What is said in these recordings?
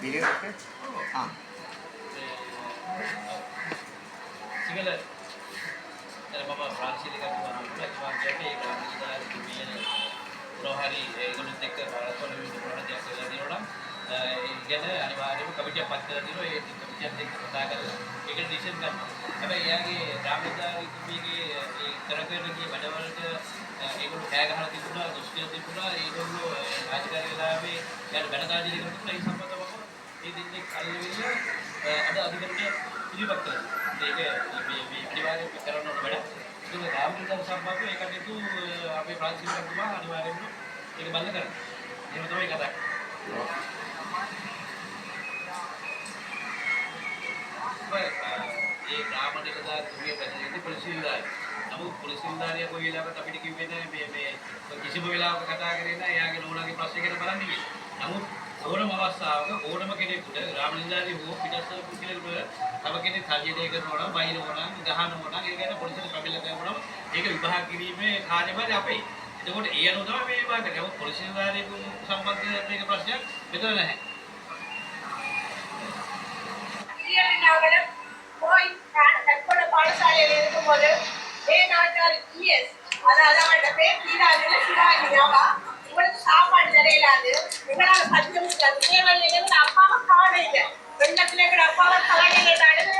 video okay? Ah. Sinhala දැන් මම ප්‍රාන්සිලි කරනවා නම් ඒවා කියන්නේ ඒක අනිදාර කිමියන මොනවාරි ඒගොල්ලොත් එක්ක රාජ්‍යවල විවිධ ප්‍රශ්නයක් කියලා දිනනවා ඒ ගැන අනිවාර්යයෙන්ම කමිටියක් පත් කරලා දිනවා ඒ කමිටියත් එක්ක කතා කරලා ඒක ඩිසිෂන් ගන්න. හැබැයි එයාගේ රාමදාරි කිමියගේ ඒ කරගෙන ගිය වැඩවලට ඒගොල්ලෝ කෑ ගහලා තිබුණා දුෂ්කර තිබුණා ඒගොල්ලෝ රාජකාරී වෙලාවේ යාට වැඩ කාර්යය කරලා තිබුණා ඒ සම්බන්ධව ඒ දෙන්නේ කල්ලෙවිල්ල අද අධිකරණය පිළිපත් කරනවා. ඒක මේ මේ අනිවාර්යයෙන්ම කරන්න ඕන වැඩ. ඒක රාමදාරි සම්බන්ධව ඒ කටයුතු අපේ ප්‍රාන්සිලි කරනවා අනිවාර්යයෙන්ම ඒක බලන්න කරන්න. එහෙම තමයි කතා කරන්නේ. ඒ ග්‍රාම නිලධාරිතුමිය පැනලෙන්නේ පොලිස් නිලධාරිය. නමුත් පොලිස් නිලධාරියා කොයි වෙලාවකට අපිට කිව්වේ නැහැ මේ මේ කිසිම වෙලාවක කතා කරේ නැහැ එයාගේ නෝනාගේ ප්‍රශ්නේ ගැන බලන්න කියලා. නමුත් ඕනම අවස්ථාවක ඕනම කෙනෙකුට රාමනින්දාදී හෝ පිටස්සල පුද්ගලයෙකුට තව කෙනෙක් සල්ලිය කරනවා නම් බයින ඕනම් ගහන ඕනම් ඒ ගැන පොලිසියට කැපිලා කරනවා ඒක විභාග කිරීමේ කාර්යභාරය අපේ. එතකොට ඒ අනුව තමයි මේ වාදක. නමුත් පොලිස් නිලධාරියෙකු සම්බන්ධ මේක ප්‍රශ්නයක් මෙතන නැහැ. සියලුනාගල පොයි කඩකොඩ පාඩශාලේ වෙනකොට ඒ නාටල් ES අර අර මට මේ කීලා දෙන සිරා කියනවා உங்களுக்கு சாப்பாடு நிறையலாது எங்களால பஞ்சு முடியாது தேவையில்லை எங்க அப்பாவை காண இல்லை வெள்ளத்துல எங்க அப்பாவை காண இல்லை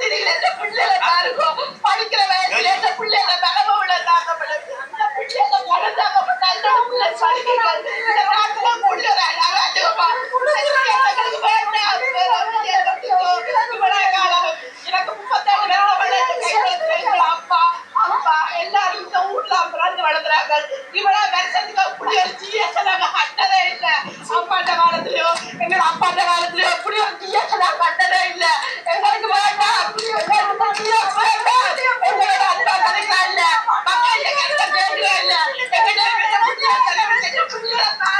பிள்ளைகள பட்டினியில எந்த பிள்ளைகளை பாருங்க that matter?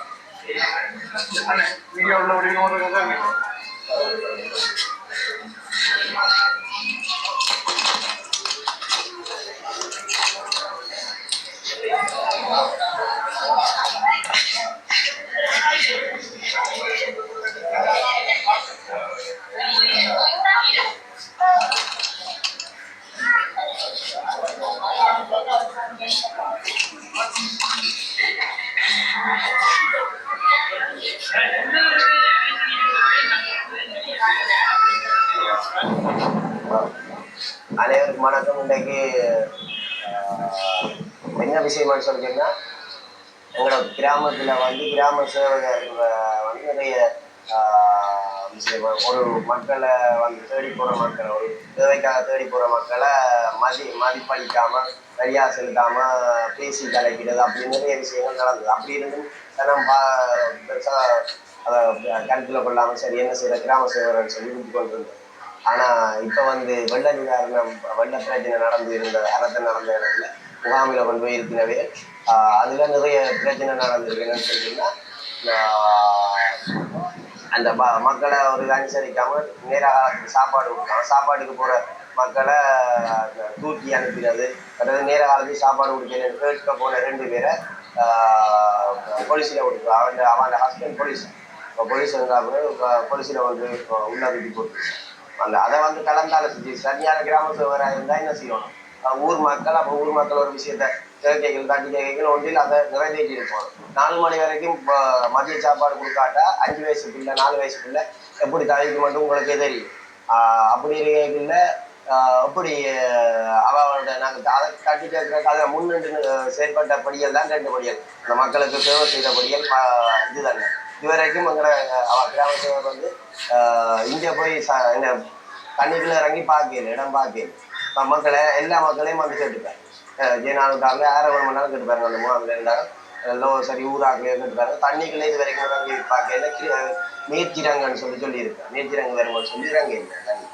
ഒരു വഴി കണ്ടു തന്നില്ല. അപ്പ അപ്പനെ കാണില്ല. அனைவருக்கும் வணக்கம். இன்றைக்கு என்ன விஷயம்னு சொல்லிட்டீங்கன்னா எங்களோட கிராமத்தில் வந்து கிராம சேவகர் வந்து நிறைய விஷயம் ஒரு மக்களை வந்து தேடி போகிற மக்களை ஒரு தேவைக்காக தேடி போகிற மக்களை மதி மதிப்பளிக்காமல் சரியாக செலுத்தாமல் பேசி கலைக்கிறது அப்படி நிறைய விஷயங்கள் நடந்தது. அப்படி இருந்தும் தினம் பா பெருசாக அதை கருத்தில் கொள்ளாமல் சரி என்ன செய்யற கிராம சேவகர்னு சொல்லி விட்டு கொண்டு இருந்தோம் ஆனா இப்ப வந்து வெள்ள நிவாரணம் வெள்ள பிரச்சனை நடந்து இருந்த அரசு நடந்த இடத்துல முகாமில கொண்டு போய் இருக்கிறவே அதுல நிறைய பிரச்சனை நடந்திருக்கு என்னன்னு சொல்லிட்டீங்கன்னா அந்த ம- மக்களை ஒரு அனுசரிக்காம நேர காலத்துக்கு சாப்பாடு கொடுக்காம சாப்பாட்டுக்கு போற மக்களை தூக்கி அனுப்பினது அதாவது நேர காலத்துக்கு சாப்பாடு கொடுக்கணும் கேட்க போன ரெண்டு பேரை போலீஸில் கொடுத்து அவன் அவன் ஹஸ்பண்ட் போலீஸ். போலீஸ் வந்தாப்புல போலீஸில் வந்து உள்ள தூக்கி போட்டு அந்த அதை வந்து கலந்தாலோசிச்சு சரியான கிராம சேவராக இருந்தால் என்ன செய்யணும்? ஊர் மக்கள் அப்போ ஊர் மக்கள் ஒரு விஷயத்த கேட்கைகள் தட்டி கேட்கைகள் ஒன்றில் அதை நிறைவேற்றி இருப்போம் நாலு மணி வரைக்கும் மதிய சாப்பாடு கொடுக்காட்டா அஞ்சு வயசு பிள்ளை நாலு வயசு பிள்ளை எப்படி தவிக்க மட்டும் உங்களுக்கே தெரியும். ஆஹ் அப்படி இருக்கையில் எப்படி அவளோட நாங்கள் அதை தட்டி கேட்குறதுக்கு அதில் முன்னின்று செயற்பட்ட படிகள் தான் ரெண்டு படிகள். அந்த மக்களுக்கு சேவை செய்த படிகள் இதுதானே. இதுவரைக்கும் எங்களை கிராம சேவர் வந்து இங்கே போய் ச என்ன தண்ணிக்குள்ள இறங்கி பார்க்கல இடம் பார்க்கல. மக்களை எல்லா மக்களையும் வந்து கேட்டுப்பாரு. ஜெயநாளுக்காக ஆறு ஒரு மணி நேரம் கேட்டுப்பாருங்க அந்த மூணாவது இருந்தாங்க எல்லாம் சரி ஊராக்களையே கேட்டுப்பாருங்க தண்ணிக்குள்ளே இது வரைக்கும் இறங்கி பார்க்கல. கீழே நீர்ச்சிரங்கன்னு சொல்லி சொல்லியிருக்கேன் நீர்ச்சிரங்கு வரும்போது சொல்லி இறங்கி தண்ணி?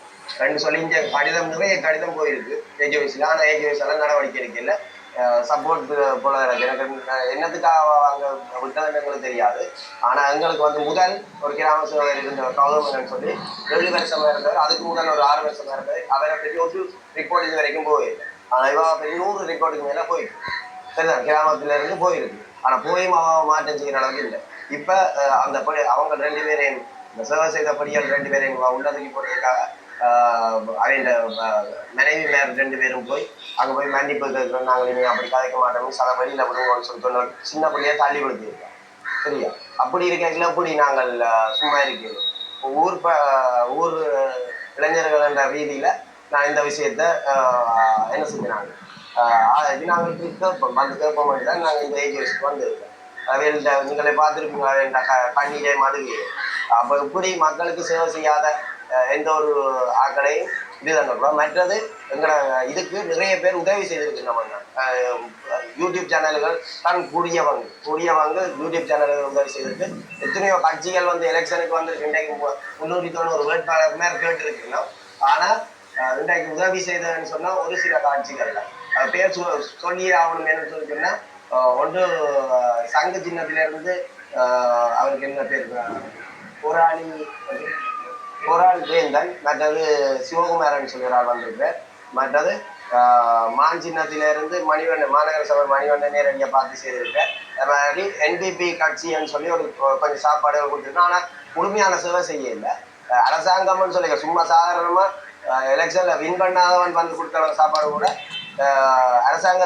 ரெண்டு சொல்லி இந்த கடிதம் நிறைய கடிதம் போயிருக்கு. ஏஜ் வயசில் ஆனால் ஏஜ் வயசுல நடவடிக்கை எடுக்கல. சப்போர்ட் போல எனக்கு என்னத்துக்காக அங்க விட்டதுன்னு எங்களுக்கு தெரியாது. ஆனா எங்களுக்கு வந்து முதல் ஒரு கிராம சேவர் இருந்த கௌதமன் சொல்லி ஏழு வருஷமா இருந்தவர் அதுக்கு முதல் ஒரு ஆறு வருஷமா இருந்தது அவரை பற்றி ஒரு ரிப்போர்ட் இது வரைக்கும் போயிருக்கு ஆனா இவா பெரிய நூறு ரிப்போர்ட்டுக்கு மேல போயிருக்கு. சரிதான் கிராமத்துல இருந்து போயிருக்கு. ஆனா போயும் அவன் மாற்றம் செய்கிற அளவுக்கு இல்லை. இப்ப அந்த படி- அவங்க ரெண்டு பேரையும் இந்த சேவை செய்த படிகள் ரெண்டு பேரையும் உள்ளதுக்கு போடுறதுக்காக அவங்க மனைவி மேர் ரெண்டு பேரும் போய் அங்க போய் மன்னிப்பு கேட்குறோம் நாங்கள் இனி அப்படி கதைக்க மாட்டோம். சில வழியில் விடுவோம்னு சொல்லி சின்ன பிள்ளைய தள்ளி கொடுத்துருக்கோம் சரியா? அப்படி இருக்கையில் அப்படி நாங்கள் சும்மா இருக்கிறோம்? இப்போ ஊர் ப ஊர் இளைஞர்கள் என்ற ரீதியில நான் இந்த விஷயத்த என்ன செஞ்சாங்க இது நாங்கள் கேட்போம். வந்து கேட்போம் தான் நாங்கள் இந்த ஏஜ் வயசுக்கு வந்திருக்கோம். அவையில்ட நீங்களே பார்த்துருப்பீங்க கண்ணீரே க அப்போ இப்படி மக்களுக்கு சேவை செய்யாத எந்த ஒரு ஆக்களையும் இதுதான் கூட மற்றது எங்களோட இதுக்கு நிறைய பேர் உதவி செய்திருக்கு நம்ம யூடியூப் சேனல்கள் தான் கூடியவங்க கூடியவங்க யூடியூப் சேனல்கள் உதவி செய்திருக்கு. எத்தனையோ கட்சிகள் வந்து எலெக்ஷனுக்கு வந்து இன்றைக்கு முன்னூற்றி தொண்ணூறு வேட்பாளர் மேல் கேட்டிருக்கணும் ஆனால் இன்றைக்கு உதவி செய்ததுன்னு சொன்னால் ஒரு சில காட்சிகள் பேர் சொ- சொல்லி ஆகணும் என்ன சொல்லிட்டுன்னா ஒன்று சங்க சின்னத்திலிருந்து அவருக்கு என்ன பேர்? போராளி ஒரு ஆள் வேந்தன் மற்றது சிவகுமாரன் சொல்லி ஒரு ஆள் வந்திருக்கிறார். மற்றது மாஞ்சின்னத்திலிருந்து மணிவண்ணன் மாநகர சபை மணிவண்ணன் நேரடியாக பார்த்து செய்திருக்கேன் அது மாதிரி என்பிபி கட்சின்னு சொல்லி ஒரு கொஞ்சம் சாப்பாடுகள் கொடுத்துருக்கோம் ஆனால் முழுமையான சேவை செய்ய இல்லை அரசாங்கம்னு சொல்லி சும்மா சாதாரணமாக எலெக்ஷனில் வின் பண்ணாதவன் வந்து கொடுக்குற சாப்பாடு கூட அரசாங்க